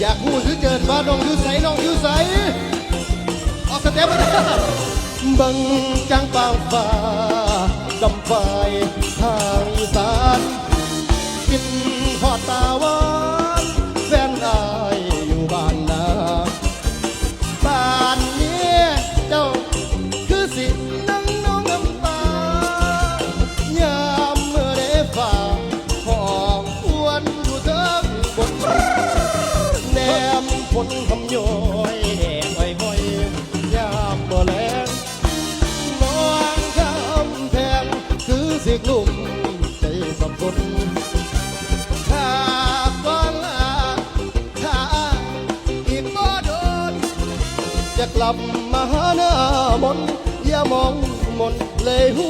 อยากพูดหรือเจิดว่าน้องอยู่ใสน้องอยู่ใสออกสเต็ปมาบังจังปางฟ้ากำไฟทางอีสานกินหอดตาหวานแฟนอายอยู่บ้านนาบ้านนี้เจ้าคือสิน มฝนทำย้อยแห้งห้อยห้อยยามเมื่อแลงน้องคำแพงคือสิกลุ่มใจสับสนถ้าฟังลาถ้าอีกบ่โดนจะกลับมาหาหน้ามนอย่ามองมนเลยหั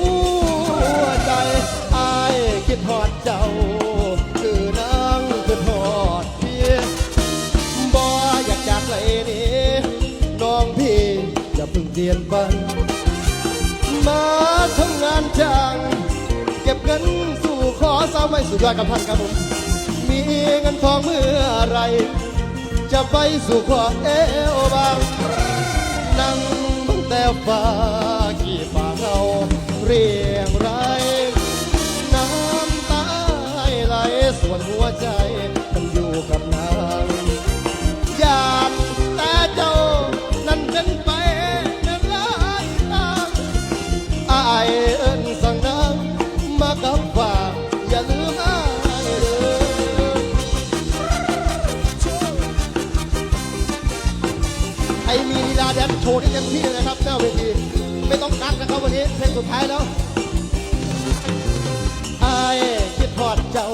บัน มาทำงานจ้าง เก็บเงินสู่ขอสาวไม่สุดยอดกับท่านครับผม มีเงินทองเมื่อไร จะไปสู่ขอเอวบางนั่งตั้งแต่ฟ้า ไอมีลีลาแดนโชว์ที่เต็มที่เลยนะครับหน้าเวทีไม่ต้องกักนะครับวันนี้เพลงสุดท้ายแล้วไอ้คิดทอดเจ้า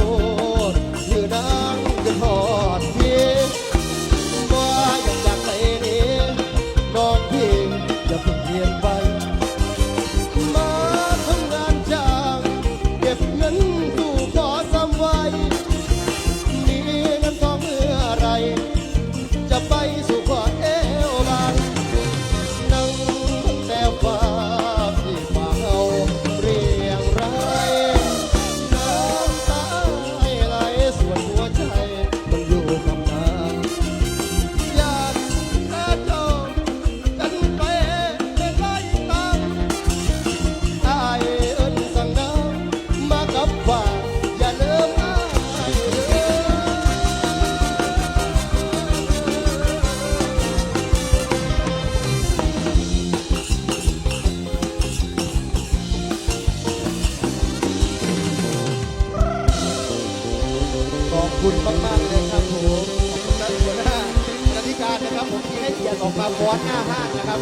คุณมากๆเลยครับผมขอบคุณท่านหัวหน้าคณะธิการนะครับผมที่ให้เกียรติออกมาฟ้อนหน้าห้างนะครับ